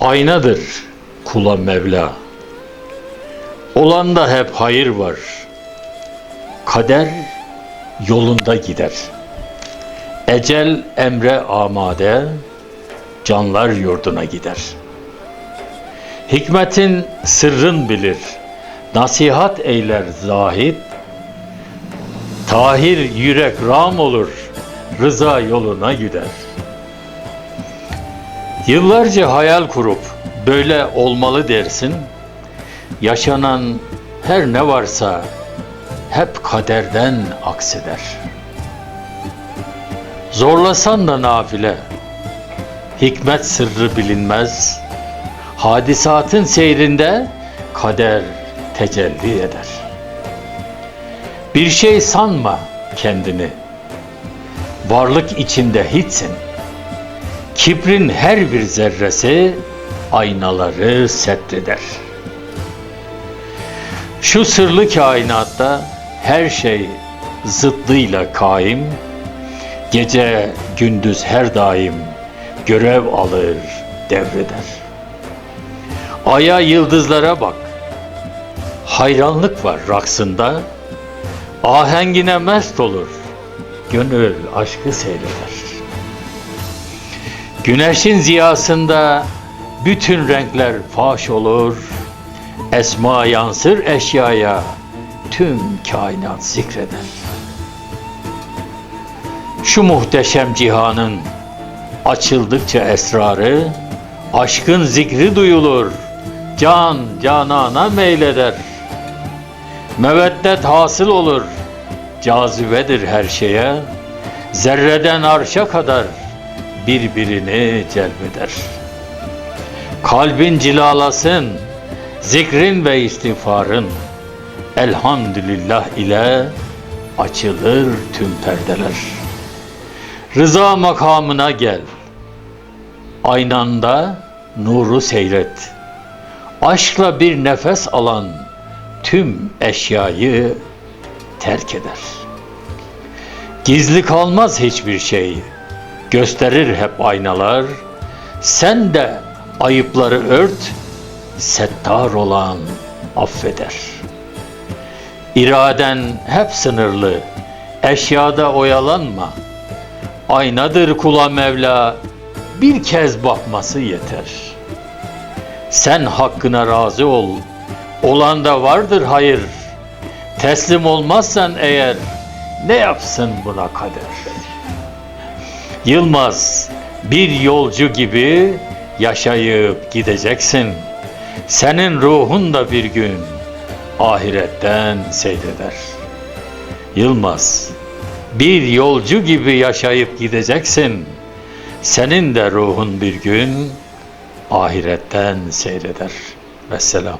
Aynadır kula Mevla. Olanda hep hayır var. Kader yolunda gider. Ecel emre amade, canlar yurduna gider. Hikmetin sırrın bilir, nasihat eyler zahid, tahir yürek ram olur, rıza yoluna gider. Yıllarca hayal kurup böyle olmalı dersin. Yaşanan her ne varsa hep kaderden akseder. Zorlasan da nafile, hikmet sırrı bilinmez. Hadisatın seyrinde kader tecelli eder. Bir şey sanma kendini. Varlık içinde hiçsin. Kibrin her bir zerresi aynaları setreder. Şu sırlı kainatta her şey zıddıyla kaim, gece gündüz her daim görev alır, devreder. Aya yıldızlara bak, hayranlık var raksında, ahengine mest olur, gönül aşkı seyreder. Güneşin ziyasında bütün renkler faş olur. Esma yansır eşyaya, tüm kainat zikreder. Şu muhteşem cihanın açıldıkça esrarı, aşkın zikri duyulur, can canana meyleder. Meveddet hasıl olur, cazibedir her şeye, zerreden arşa kadar birbirini celbeder. Kalbin cilalasın, zikrin ve istiğfarın, elhamdülillah ile açılır tüm perdeler. Rıza makamına gel, aynanda nuru seyret. Aşkla bir nefes alan tüm eşyayı terk eder. Gizli kalmaz hiçbir şey gösterir hep aynalar. Sen de ayıpları ört, settar olan affeder. İraden hep sınırlı, eşyada oyalanma. Aynadır kula Mevla, bir kez bakması yeter. Sen hakkına razı ol, olanda vardır hayır. Teslim olmazsan eğer, ne yapsın buna kader? Yılmaz, bir yolcu gibi yaşayıp gideceksin. Senin ruhun da bir gün ahiretten seyreder. Yılmaz, bir yolcu gibi yaşayıp gideceksin. Senin de ruhun bir gün ahiretten seyreder. Vesselam.